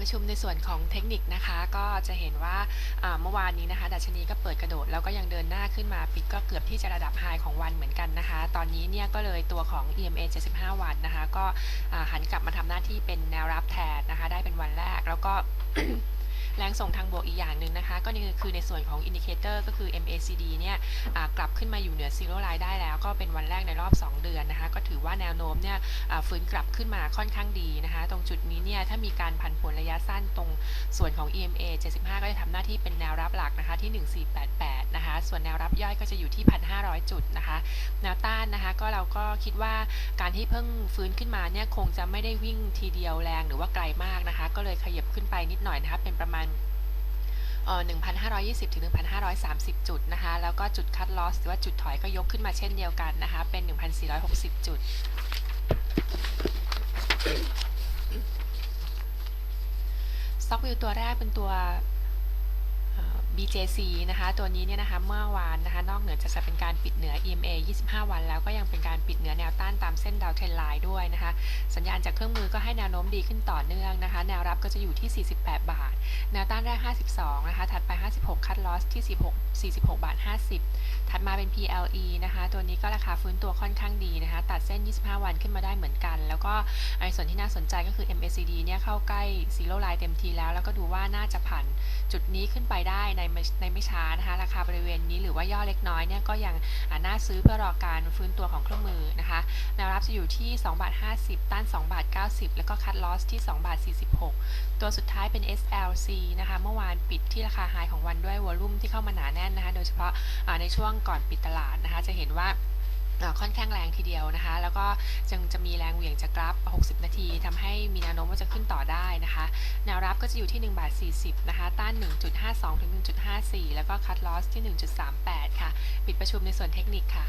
ประชุมในส่วนของเทคนิคนะคะ ก็จะเห็นว่าเมื่อวานนี้นะคะ ดัชนีก็เปิดกระโดด แล้วก็ยังเดินหน้าขึ้นมาปิดก็เกือบที่จะระดับไฮของวันเหมือนกันนะคะ ตอนนี้เนี่ยก็เลยตัวของ EMA 75 วันนะคะ ก็หันกลับมาทำหน้าที่เป็นแนวรับแทนนะคะ ได้เป็นวันแรกแล้วก็แรงส่งทางบวกอีกอย่างหนึ่งนะคะ ก็คือในส่วนของอินดิเคเตอร์ก็คือ MACD เนี่ยกลับขึ้นมาอยู่เหนือซีโร่ไลน์ได้ แล้วก็เป็นวันแรกในรอบ 2 เดือนนะคะ ก็ถือว่าแนวโน้มเนี่ยฟื้นกลับขึ้นมาค่อนข้างดีนะคะ ตรงจุดนี้เนี่ยถ้ามีการผันผวนระยะสั้นตรงส่วนของ EMA 75 ก็จะทำหน้าที่เป็นแนวรับหลักนะคะที่ 1488 นะคะ ส่วนแนวรับย่อยก็จะอยู่ที่ 1,500 จุดนะคะ แนวต้านนะคะก็เราก็คิดว่าการที่เพิ่งฟื้นขึ้นมาเนี่ยคงจะไม่ได้วิ่งทีเดียวแรงหรือว่าไกลมากนะคะ ก็เลยขยับขึ้นไปนิดหน่อยนะคะเป็นประมาณ 1,520 ถึง 1,530 จุดนะคะ แล้วก็จุดคัดลอสหรือว่าจุดถอยก็ยกขึ้นมาเช่นเดียวกันนะคะ เป็น 1,460 จุดสต็อกวิวตัวแรกเป็นตัว BJC นะคะ ตัวนี้เนี่ยนะคะ เมื่อวานนะคะ นอกเหนือจากจะเป็นการปิดเหนือ EMA 25 วันแล้วก็ยังเป็นการปิดเหนือแนวต้านตามเส้นดาวเทรนไลน์ด้วยนะคะ สัญญาณจากเครื่องมือก็ให้แนวโน้มดีขึ้นต่อเนื่องนะคะ แนวรับก็จะอยู่ที่ 48 บาท แนวต้านแรก 52 นะคะ ถัดไป 56 คัดลอสที่ 16 46 บาท 50 ถัดมาเป็น PLE นะคะ ตัวนี้ก็ราคาฟื้นตัวค่อนข้างดีนะคะ ตัดเส้น 25 วันขึ้นมาได้เหมือนกัน แล้วก็ในส่วนที่น่าสนใจก็คือ MACD เนี่ยเข้าใกล้ซีโร่ไลน์เต็มทีแล้ว แล้วก็ดูว่าน่าจะผ่านจุดนี้ขึ้นไปได้ในในไม่ช้านะคะราคาบริเวณนี้หรือว่าย่อเล็กน้อยเนี่ยก็ยังน่าซื้อเพื่อรอการฟื้นตัวของเครื่องมือนะคะแนวรับจะอยู่ที่2บาท50 ต้าน2บาท90 แล้วก็คัดลอสที่2บาท46 ตัวสุดท้ายเป็น SLC นะคะเมื่อวานปิดที่ราคาไฮของวันด้วยวอลุ่มที่เข้ามาหนาแน่นนะคะโดยเฉพาะในช่วงก่อนปิดตลาดนะคะจะเห็นว่าค่อนข้างแรงทีเดียวนะคะ แล้วก็ยังจะมีแรงเหวี่ยงจากกราฟ 60 นาทีทำให้มีแนวโน้มว่าจะขึ้นต่อได้นะคะ รับก็จะอยู่ที่ 1 บาท 40 นะคะ ต้าน 1.52 ถึง 1.54 แล้วก็คัดลอสที่ 1.38 ค่ะ ปิดประชุมในส่วนเทคนิคค่ะ